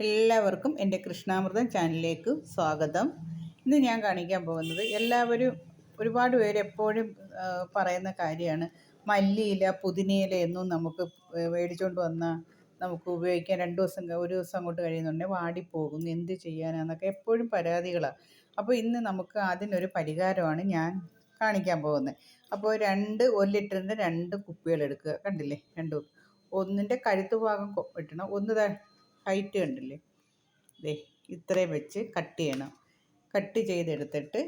എല്ലാവർക്കും എന്റെ കൃഷ്ണാമൃതം ചാനലിലേക്ക് സ്വാഗതം. ഇന്ന് ഞാൻ കാണിക്കാൻ പോകുന്നത് എല്ലാവരും ഒരുപാട് പേര് എപ്പോഴും പറയുന്ന കാര്യമാണ്. മല്ലിയില പുതിനയില എന്നും നമുക്ക് മേടിച്ചുകൊണ്ട് വന്നാൽ നമുക്ക് ഉപയോഗിക്കാൻ രണ്ട് ദിവസം ഒരു ദിവസം അങ്ങോട്ട് കഴിയുന്നുണ്ടെങ്കിൽ വാടിപ്പോകും എന്ത് ചെയ്യാനാന്നൊക്കെ എപ്പോഴും പരാതികളാണ് അപ്പോൾ ഇന്ന് നമുക്ക് അതിനൊരു പരിഹാരമാണ് ഞാൻ കാണിക്കാൻ പോകുന്നത്. അപ്പോൾ രണ്ട് ഒരു ലിറ്ററിന്റെ രണ്ട് കുപ്പികൾ എടുക്കുക. കണ്ടില്ലേ? രണ്ട് ഒന്നിന്റെ കഴുത്ത് ഭാഗം ഇട്ടണം ഒന്ന് ഹൈറ്റ് കണ്ടില്ലേ? ദേ ഇത്രയും വെച്ച് കട്ട് ചെയ്യണം. കട്ട് ചെയ്തെടുത്തിട്ട്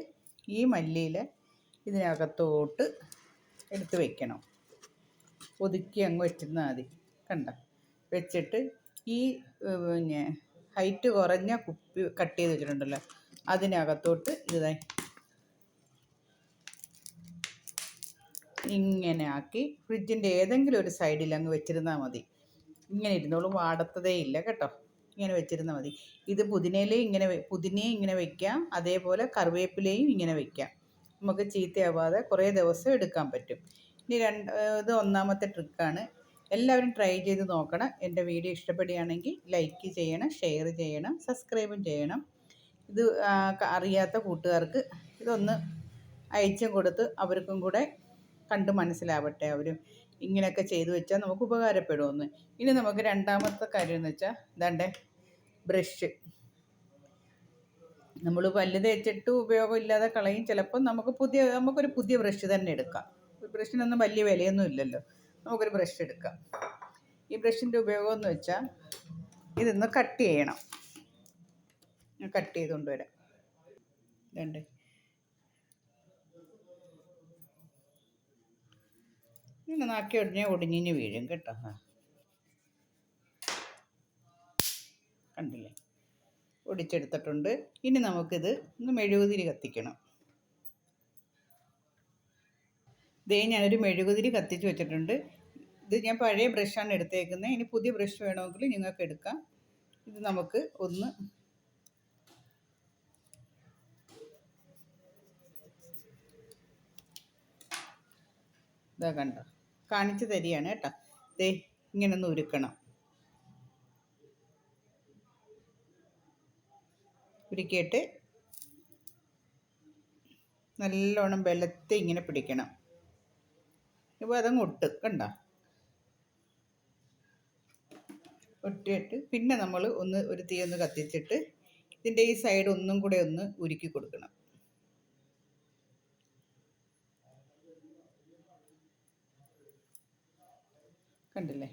ഈ മല്ലിയിൽ ഇതിനകത്തോട്ട് എടുത്ത് വയ്ക്കണം ഒതുക്കി അങ്ങ് വെച്ചിരുന്നാൽ മതി. കണ്ട? വെച്ചിട്ട് ഈ പിന്നെ ഹൈറ്റ് കുറഞ്ഞ കുപ്പി കട്ട് ചെയ്ത് വെച്ചിട്ടുണ്ടല്ലോ അതിനകത്തോട്ട് ഇതായി ഇങ്ങനെ ആക്കി ഫ്രിഡ്ജിന്റെ ഏതെങ്കിലും ഒരു സൈഡിൽ അങ്ങ് വെച്ചിരുന്നാൽ മതി. ഇങ്ങനെ ഇരുന്നോളും വാടത്തതേ ഇല്ല കേട്ടോ. ഇങ്ങനെ വെച്ചിരുന്നാൽ മതി. ഇത് പുതിനയിലയും ഇങ്ങനെ പുതിനയും ഇങ്ങനെ വെക്കാം. അതേപോലെ കറിവേപ്പിലയും ഇങ്ങനെ വെക്കാം. നമുക്ക് ചീത്തയാവാതെ കുറേ ദിവസം എടുക്കാൻ പറ്റും. ഇനി രണ്ട് ഇത് ഒന്നാമത്തെ ട്രിക്കാണ്. എല്ലാവരും ട്രൈ ചെയ്ത് നോക്കണം. എന്റെ വീഡിയോ ഇഷ്ടപ്പെടുകയാണെങ്കിൽ ലൈക്ക് ചെയ്യണം ഷെയർ ചെയ്യണം സബ്സ്ക്രൈബും ചെയ്യണം. ഇത് അറിയാത്ത കൂട്ടുകാർക്ക് ഇതൊന്ന് അയച്ചും കൊടുത്ത് അവർക്കും കൂടെ കണ്ട് മനസ്സിലാവട്ടെ അവരും. ഇങ്ങനെയൊക്കെ ചെയ്തു വെച്ചാൽ നമുക്ക് ഉപകാരപ്പെടുമെന്ന്. ഇനി നമുക്ക് രണ്ടാമത്തെ കാര്യം എന്ന് വെച്ചാൽ ഇതാണ്ടേ ബ്രഷ്. നമ്മൾ പല്ല് തേച്ചിട്ട് ഉപയോഗമില്ലാതെ കളയും. ചിലപ്പോൾ നമുക്ക് പുതിയ നമുക്കൊരു പുതിയ ബ്രഷ് തന്നെ എടുക്കാം. ഒരു ബ്രഷിനൊന്നും വലിയ വിലയൊന്നും ഇല്ലല്ലോ. നമുക്കൊരു ബ്രഷ് എടുക്കാം. ഈ ബ്രഷിന്റെ ഉപയോഗം എന്ന് വെച്ചാൽ ഇതൊന്ന് കട്ട് ചെയ്യണം. കട്ട് ചെയ്തുകൊണ്ട് വരാം. രണ്ട് ഇങ്ങനെ നാക്കി ഒടിഞ്ഞ ഒടിഞ്ഞു വീഴും കേട്ടോ. ആ. കണ്ടില്ലേ? ഒടിച്ചെടുത്തിട്ടുണ്ട്. ഇനി നമുക്കിത് ഒന്ന് മെഴുകുതിരി കത്തിക്കണം. ഇതേ ഞാനൊരു മെഴുകുതിരി കത്തിച്ച് വെച്ചിട്ടുണ്ട്. ഇത് ഞാൻ പഴയ ബ്രഷാണ് എടുത്തേക്കുന്നത്. ഇനി പുതിയ ബ്രഷ് വേണമെങ്കിൽ നിങ്ങൾക്ക് എടുക്കാം. ഇത് നമുക്ക് ഒന്ന് ഇതാ കണ്ടോ? കാണിച്ചു തരികയാണ് കേട്ടോ. ദേ ഇങ്ങനെ ഒന്ന് ഉരുക്കണം. ഉരുക്കിയിട്ട് നല്ലോണം വെള്ളത്തെ ഇങ്ങനെ പിടിക്കണം. ഇപ്പോൾ അതങ്ങ് ഒട്ട് കണ്ട? ഒട്ടിയിട്ട് പിന്നെ നമ്മൾ ഒന്ന് ഒരു തീ ഒന്ന് കത്തിച്ചിട്ട് ഇതിന്റെ ഈ സൈഡ് ഒന്നും കൂടെ ഒന്ന് ഉരുക്കി കൊടുക്കണം. കണ്ടില്ലേ?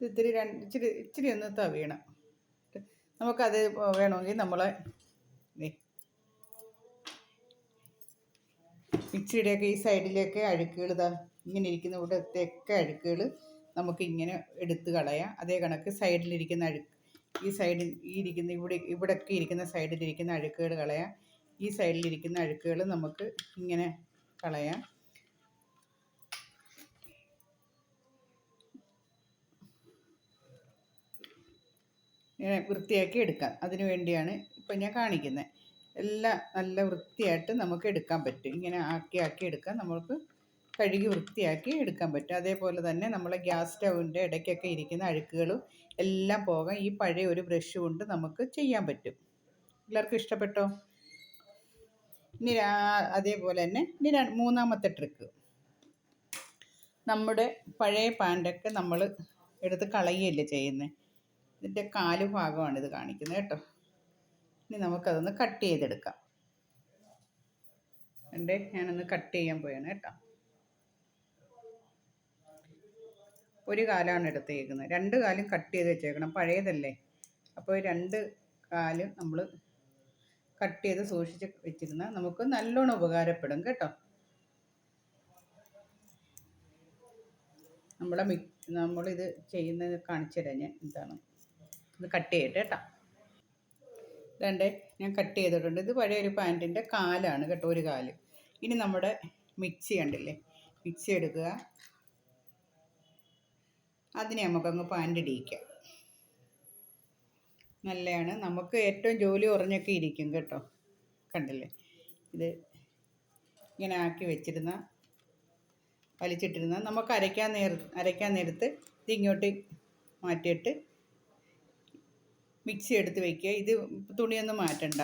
ഇത് ഇത്തിരി രണ്ട് ഇച്ചിരി ഇച്ചിരി ഒന്ന് തവിയണം നമുക്കത് വേണമെങ്കിൽ നമ്മളെ ഇച്ചിരിയുടെയൊക്കെ ഈ സൈഡിലേക്ക് അഴുക്കുകൾ ഇതാ ഇങ്ങനെ ഇരിക്കുന്ന ഇവിടത്തെയൊക്കെ അഴുക്കുകൾ നമുക്കിങ്ങനെ എടുത്ത് കളയാം. അതേ കണക്ക് സൈഡിലിരിക്കുന്ന അഴുക്ക് ഈ സൈഡിൽ ഈ ഇരിക്കുന്ന ഇവിടെ ഇവിടെയൊക്കെ ഇരിക്കുന്ന സൈഡിലിരിക്കുന്ന അഴുക്കുകൾ കളയാം. ഈ സൈഡിലിരിക്കുന്ന അഴുക്കുകൾ നമുക്ക് ഇങ്ങനെ കളയാം. വൃത്തിയാക്കി എടുക്കാം. അതിനു വേണ്ടിയാണ് ഇപ്പം ഞാൻ കാണിക്കുന്നത് എല്ലാം നല്ല വൃത്തിയായിട്ട് നമുക്ക് എടുക്കാൻ പറ്റും. ഇങ്ങനെ ആക്കി ആക്കി എടുക്കാൻ നമുക്ക് കഴുകി വൃത്തിയാക്കി എടുക്കാൻ പറ്റും. അതേപോലെ തന്നെ നമ്മളെ ഗ്യാസ് സ്റ്റൗവിന്റെ ഇടയ്ക്കൊക്കെ ഇരിക്കുന്ന അഴുക്കുകളും എല്ലാം പോകാൻ ഈ പഴയ ഒരു ബ്രഷ് കൊണ്ട് നമുക്ക് ചെയ്യാൻ പറ്റും. എല്ലാവർക്കും ഇഷ്ടപ്പെട്ടോ? ഇനി അതേപോലെ തന്നെ ഇനി മൂന്നാമത്തെ ട്രിക്ക്. നമ്മുടെ പഴയ പാന്റൊക്കെ നമ്മൾ എടുത്ത് കളയുകയല്ലേ ചെയ്യുന്നത് ഇതിന്റെ കാൽ ഭാഗമാണ് ഇത് കാണിക്കുന്നത് കേട്ടോ. ഇനി നമുക്കതൊന്ന് കട്ട് ചെയ്തെടുക്കാം. ഉണ്ട് ഞാനൊന്ന് കട്ട് ചെയ്യാൻ പോയാണ് കേട്ടോ. ഒരു കാലാണ് എടുത്തേക്കുന്നത്. രണ്ട് കാലും കട്ട് ചെയ്ത് വെച്ചേക്കണം. പഴയതല്ലേ? അപ്പോൾ രണ്ട് കാലും നമ്മൾ കട്ട് ചെയ്ത് സൂക്ഷിച്ച് വെച്ചിരുന്നാൽ നമുക്ക് നല്ലോണം ഉപകാരപ്പെടും കേട്ടോ. നമ്മളെ മി നമ്മളിത് ചെയ്യുന്നത് കാണിച്ചു തരാം ഞാൻ. എന്താണ് ഇത് കട്ട് ചെയ്യട്ടെ കേട്ടോ. ഇതണ്ടേ ഞാൻ കട്ട് ചെയ്തിട്ടുണ്ട്. ഇത് പഴയ ഒരു പാന്റിന്റെ കാലാണ് കേട്ടോ ഒരു കാൽ. ഇനി നമ്മുടെ മിക്സി കണ്ടില്ലേ? മിക്സി എടുക്കുക. അതിനെ നമുക്കങ്ങ് പാന്റ് ഇടിയിക്കാം നല്ലതാണ്. നമുക്ക് ഏറ്റവും ജോലി കുറഞ്ഞൊക്കെ ഇരിക്കും കേട്ടോ. കണ്ടില്ലേ? ഇത് ഇങ്ങനെ ആക്കി വെച്ചിരുന്ന വലിച്ചിട്ടിരുന്ന നമുക്ക് അരയ്ക്കാൻ നേർ അരയ്ക്കാൻ നേരത്ത് ഇതിങ്ങോട്ട് മാറ്റിയിട്ട് മിക്സി എടുത്ത് വയ്ക്കുക ഇത് തുണിയൊന്നും മാറ്റണ്ട.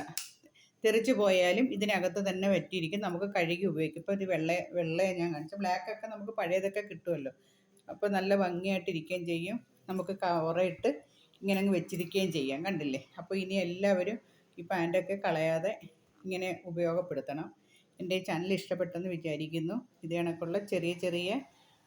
തെറിച്ച് പോയാലും ഇതിനകത്ത് തന്നെ വറ്റിയിരിക്കും. നമുക്ക് കഴുകി ഉപയോഗിക്കും. ഇപ്പോൾ ഇത് വെള്ള വെള്ള ഞാൻ കാണിച്ചു. ബ്ലാക്കൊക്കെ നമുക്ക് പഴയതൊക്കെ കിട്ടുമല്ലോ. അപ്പോൾ നല്ല ഭംഗിയായിട്ടിരിക്കുകയും ചെയ്യും. നമുക്ക് കവറിട്ട് ഇങ്ങനെ അങ്ങ് വെച്ചിരിക്കുകയും ചെയ്യാം. കണ്ടില്ലേ? അപ്പോൾ ഇനി എല്ലാവരും ഈ പാന്റൊക്കെ കളയാതെ ഇങ്ങനെ ഉപയോഗപ്പെടുത്തണം. എന്റെ ചാനൽ ഇഷ്ടപ്പെട്ടെന്ന് വിചാരിക്കുന്നു. ഇത് കണക്കുള്ള ചെറിയ ചെറിയ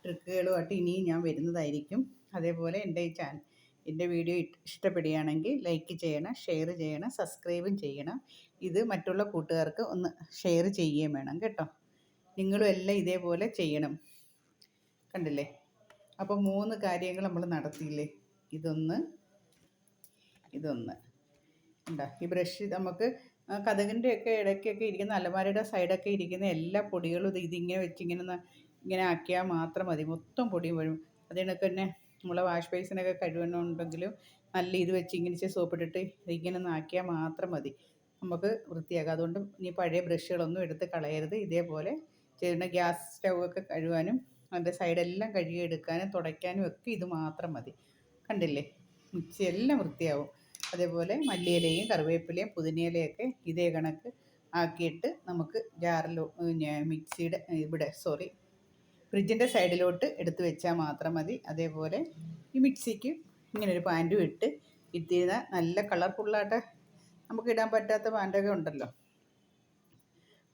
ട്രിക്കുകളുമായിട്ട് ഇനിയും ഞാൻ വരുന്നതായിരിക്കും. അതേപോലെ എന്റെ ഈ ചാനൽ എന്റെ വീഡിയോ ഇഷ്ടപ്പെടുകയാണെങ്കിൽ ലൈക്ക് ചെയ്യണം ഷെയർ ചെയ്യണം സബ്സ്ക്രൈബും ചെയ്യണം. ഇത് മറ്റുള്ള കൂട്ടുകാർക്ക് ഒന്ന് ഷെയർ ചെയ്യുകയും വേണം കേട്ടോ. നിങ്ങളും എല്ലാം ഇതേപോലെ ചെയ്യണം. കണ്ടില്ലേ? അപ്പോൾ മൂന്ന് കാര്യങ്ങൾ നമ്മൾ നടത്തിയില്ലേ? ഇതൊന്ന് ഇതൊന്ന്. ഉണ്ടോ ഈ ബ്രഷ് നമുക്ക് കഥകിന്റെ ഒക്കെ ഇടയ്ക്കൊക്കെ ഇരിക്കുന്ന അലമാരയുടെ സൈഡൊക്കെ ഇരിക്കുന്ന എല്ലാ പൊടികളും ഇത് ഇതിങ്ങനെ വെച്ച് ഇങ്ങനെ ഇങ്ങനെ ആക്കിയാൽ മാത്രം മതി. മൊത്തം പൊടിയും വരും. അതിനൊക്കെ തന്നെ നമ്മളെ വാഷ് ബേസിനൊക്കെ കഴുകണമെന്നുണ്ടെങ്കിലും നല്ല ഇത് വെച്ച് ഇങ്ങനെ സോപ്പിട്ടിട്ട് ഇങ്ങനെ നാക്കിയാൽ മാത്രം മതി. നമുക്ക് വൃത്തിയാക്കാം. അതുകൊണ്ട് ഇനി പഴയ ബ്രഷുകളൊന്നും എടുത്ത് കളയരുത്. ഇതേപോലെ ചെയ്യുന്ന ഗ്യാസ് സ്റ്റൗവൊക്കെ കഴുകാനും അതിന്റെ സൈഡെല്ലാം കഴുകിയെടുക്കാനും തുടയ്ക്കാനും ഒക്കെ ഇത് മാത്രം മതി. കണ്ടില്ലേ? മിക്സി എല്ലാം വൃത്തിയാവും. അതേപോലെ മല്ലിയിലയും കറിവേപ്പിലയും പുതിനയിലയൊക്കെ ഇതേ കണക്ക് ആക്കിയിട്ട് നമുക്ക് ജാറിലോ മിക്സിയുടെ ഇവിടെ സോറി ഫ്രിഡ്ജിന്റെ സൈഡിലോട്ട് എടുത്ത് വെച്ചാൽ മാത്രം മതി. അതേപോലെ ഈ മിക്സിക്ക് ഇങ്ങനെ ഒരു പാന്റും ഇട്ട് ഇട്ടിരുന്ന നല്ല കളർഫുള്ളായിട്ട് നമുക്ക് ഇടാൻ പറ്റാത്ത പാന്റൊക്കെ ഉണ്ടല്ലോ.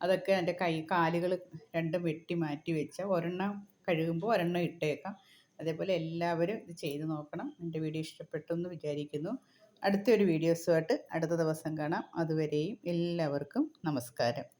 അതൊക്കെ എന്റെ കൈ കാലുകൾ രണ്ടും വെട്ടി മാറ്റി വെച്ച ഒരെണ്ണം കഴുകുമ്പോൾ ഒരെണ്ണം ഇട്ടേക്കാം. അതേപോലെ എല്ലാവരും ഇത് ചെയ്ത് നോക്കണം. എന്റെ വീഡിയോ ഇഷ്ടപ്പെട്ടു എന്ന് വിചാരിക്കുന്നു. അടുത്തൊരു വീഡിയോസുമായിട്ട് അടുത്ത ദിവസം കാണാം. അതുവരെയും എല്ലാവർക്കും നമസ്കാരം.